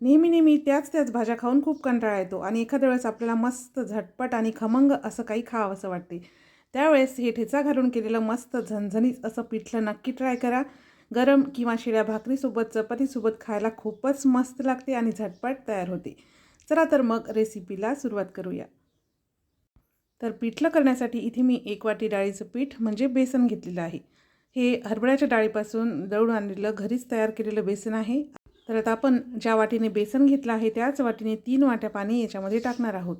नेहमी नेहमी त्याच त्याच भाज्या खाऊन खूप कंटाळा येतो आणि एखाद्या वेळेस आपल्याला मस्त झटपट आणि खमंग असं काही खावं असं वाटते. त्यावेळेस हे ठेचा घालून केलेलं मस्त झणझणीत असं पिठलं नक्की ट्राय करा. गरम किंवा शिळ्या भाकरीसोबत चपातीसोबत खायला खूपच मस्त लागते आणि झटपट तयार होते. चला तर मग रेसिपीला सुरुवात करूया. तर पिठलं करण्यासाठी इथे मी एक वाटी डाळीचं पीठ म्हणजे बेसन घेतलेलं आहे. हे हरभऱ्याच्या डाळीपासून दळून आणलेलं घरीच तयार केलेलं बेसन आहे. तर आता आपण ज्या वाटीने बेसन घेतलं आहे त्याच वाटीने तीन वाट्या पाणी याच्यामध्ये टाकणार आहोत.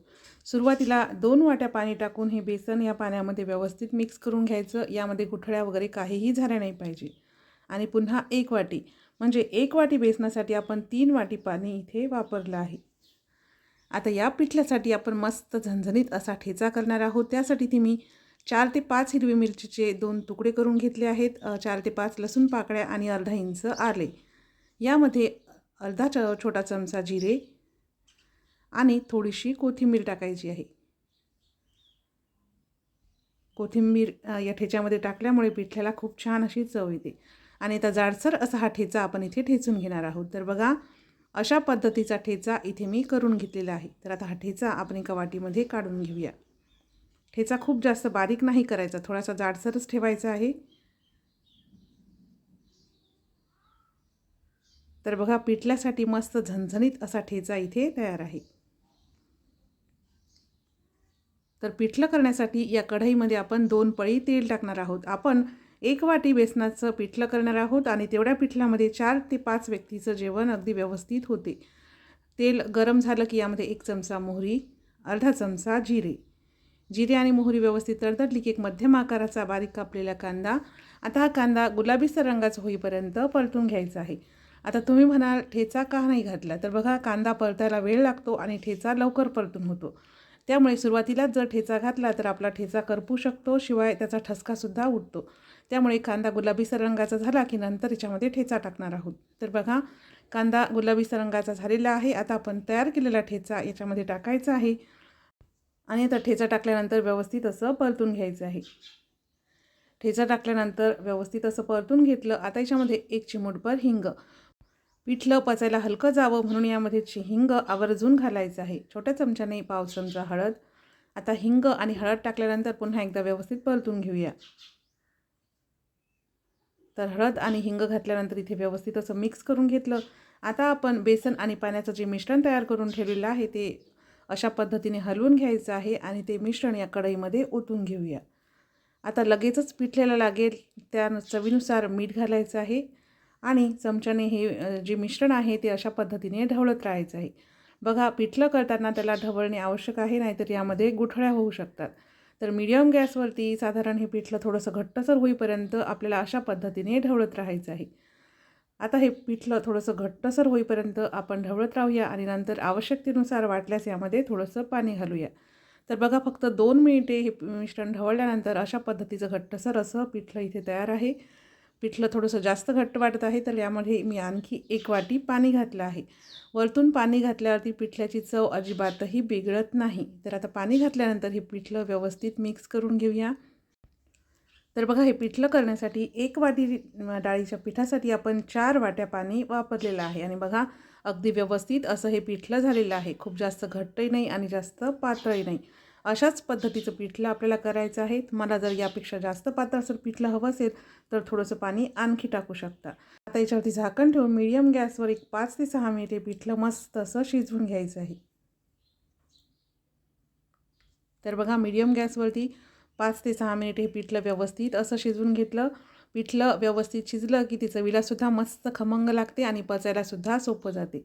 सुरुवातीला दोन वाट्या पाणी टाकून हे बेसन या पाण्यामध्ये व्यवस्थित मिक्स करून घ्यायचं. यामध्ये गुठळ्या वगैरे काहीही झाल्या नाही पाहिजे. आणि पुन्हा एक वाटी म्हणजे एक वाटी बेसनासाठी आपण तीन वाटी पाणी इथे वापरलं आहे. आता या पिठल्यासाठी आपण मस्त झणझणीत असा ठेचा करणार आहोत. त्यासाठी ती मी चार ते पाच हिरवी मिरचीचे दोन तुकडे करून घेतले आहेत. चार ते पाच लसूण पाकळ्या आणि अर्धा इंच आले. यामध्ये अर्धा च छोटा चमचा जिरे आणि थोडीशी कोथिंबीर टाकायची आहे. कोथिंबीर या ठेच्यामध्ये टाकल्यामुळे पिठल्याला खूप छान अशी चव येते. आणि आता जाडसर असा हा ठेचा आपण इथे ठेचून घेणार आहोत. तर बघा अशा पद्धतीचा ठेचा इथे मी करून घेतलेला आहे. तर आता हा ठेचा आपण एका वाटीमध्ये काढून घेऊया. ठेचा खूप जास्त बारीक नाही करायचा थोडासा जाडसरच ठेवायचा आहे. तर बघा पिठल्यासाठी मस्त झणझणीत असा ठेचा इथे तयार आहे. तर पिठलं करण्यासाठी या कढईमध्ये आपण दोन पळी तेल टाकणार आहोत. आपण एक वाटी बेसनाचं पिठलं करणार आहोत आणि तेवढ्या पिठल्यामध्ये चार ते पाच व्यक्तीचं जेवण अगदी व्यवस्थित होते. तेल गरम झालं की यामध्ये एक चमचा मोहरी अर्धा चमचा जिरे. जिरे आणि मोहरी व्यवस्थित तडतडली की एक मध्यम आकाराचा बारीक कापलेला कांदा. आता हा कांदा गुलाबीसर रंगाचा होईपर्यंत परतून घ्यायचा आहे. आता तुम्ही म्हणाल ठेचा का नाही घातला? तर बघा कांदा परतायला वेळ लागतो आणि ठेचा लवकर परतून होतो. त्यामुळे सुरुवातीलाच जर ठेचा घातला तर आपला ठेचा करपू शकतो शिवाय त्याचा ठसकासुद्धा उठतो त्यामुळे कांदा गुलाबीसर रंगाचा झाला की नंतर याच्यामध्ये ठेचा टाकणार आहोत. तर बघा कांदा गुलाबीसर रंगाचा झालेला आहे. आता आपण तयार केलेला ठेचा याच्यामध्ये टाकायचा आहे. आणि आता ठेचा टाकल्यानंतर व्यवस्थित असं परतून घ्यायचं आहे. ठेचा टाकल्यानंतर व्यवस्थित असं परतून घेतलं. आता याच्यामध्ये एक चिमूटभर हिंग. पिठलं पचायला हलकं जावं म्हणून यामध्ये हिंग आवर्जून घालायचं आहे. छोट्या चमच्याने पाव चमचा हळद. आता हिंग आणि हळद टाकल्यानंतर पुन्हा एकदा व्यवस्थित परतून घेऊया. तर हळद आणि हिंग घातल्यानंतर इथे व्यवस्थित असं मिक्स करून घेतलं. आता आपण बेसन आणि पाण्याचं जे मिश्रण तयार करून ठेवलेलं आहे ते अशा पद्धतीने हलवून घ्यायचं आहे आणि ते मिश्रण या कढईमध्ये ओतून घेऊया. आता लगेचच पिठलेलं लागेल त्या चवीनुसार मीठ घालायचं आहे. आणि चमच्याने हे जे मिश्रण आहे ते अशा पद्धतीने ढवळत राहायचं आहे. बघा पिठलं करताना त्याला ढवळणे आवश्यक आहे नाहीतर यामध्ये गुठळ्या होऊ शकतात. तर मीडियम गॅसवरती साधारण हे पिठलं थोडंसं घट्टसर होईपर्यंत आपल्याला अशा पद्धतीने ढवळत राहायचं आहे. आता हे पिठलं थोडंसं घट्टसर होईपर्यंत आपण ढवळत राहूया आणि नंतर आवश्यकतेनुसार वाटल्यास यामध्ये थोडंसं पाणी घालूया. तर बघा फक्त दोन मिनिटे हे मिश्रण ढवळल्यानंतर अशा पद्धतीचं घट्टसर असं पिठलं इथे तयार आहे. पिठलं थोडंसं जास्त घट्ट वाटत आहे तर यामध्ये मी आणखी एक वाटी पाणी घातलं आहे. वरतून पाणी घातल्यावरती पिठल्याची चव अजिबातही बिघडत नाही. तर आता पाणी घातल्यानंतर हे पिठलं व्यवस्थित मिक्स करून घेऊया. तर बघा हे पिठलं करण्यासाठी एक वाटी डाळीच्या पिठासाठी आपण चार वाट्या पाणी वापरलेलं आहे. आणि बघा अगदी व्यवस्थित असं हे पिठलं झालेलं आहे. खूप जास्त घट्टही नाही आणि जास्त पातळही नाही. अशाच पद्धतीचं पिठलं आपल्याला करायचं आहे. तुम्हाला जर यापेक्षा जास्त पातळसर पिठलं हवं असेल तर थोडंसं पाणी आणखी टाकू शकता. आता याच्यावरती झाकण ठेवून मिडियम गॅसवर एक पाच ते सहा मिनिटे पिठलं मस्त असं शिजवून घ्यायचं आहे. तर बघा मीडियम गॅसवरती पाच ते सहा मिनिट हे पिठलं व्यवस्थित असं शिजवून घेतलं. पिठलं व्यवस्थित शिजलं की ती चवीलासुद्धा मस्त खमंग लागते आणि पचायलासुद्धा सोपं जाते.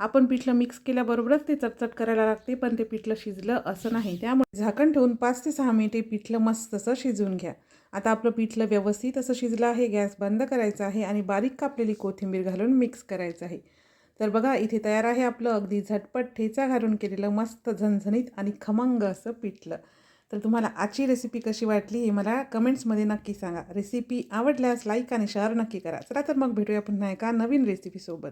आपण पिठलं मिक्स केल्याबरोबरच ते चटचट करायला लागते पण ते पिठलं शिजलं असं नाही. त्यामुळे झाकण ठेवून पाच ते सहा मिनिटे पिठलं मस्त असं शिजवून घ्या. आता आपलं पिठलं व्यवस्थित असं शिजलं आहे गॅस बंद करायचा आहे आणि बारीक कापलेली कोथिंबीर घालून मिक्स करायचं आहे. तर बघा इथे तयार आहे आपलं अगदी झटपट ठेचा घालून केलेलं मस्त झणझणीत आणि खमंग असं पिठलं. तर तुम्हाला आजची रेसिपी कशी वाटली हे मला कमेंट्समध्ये नक्की सांगा. रेसिपी आवडल्यास लाईक आणि शेअर नक्की करा. चला तर मग भेटूया पुन्हा एका नवीन रेसिपीसोबत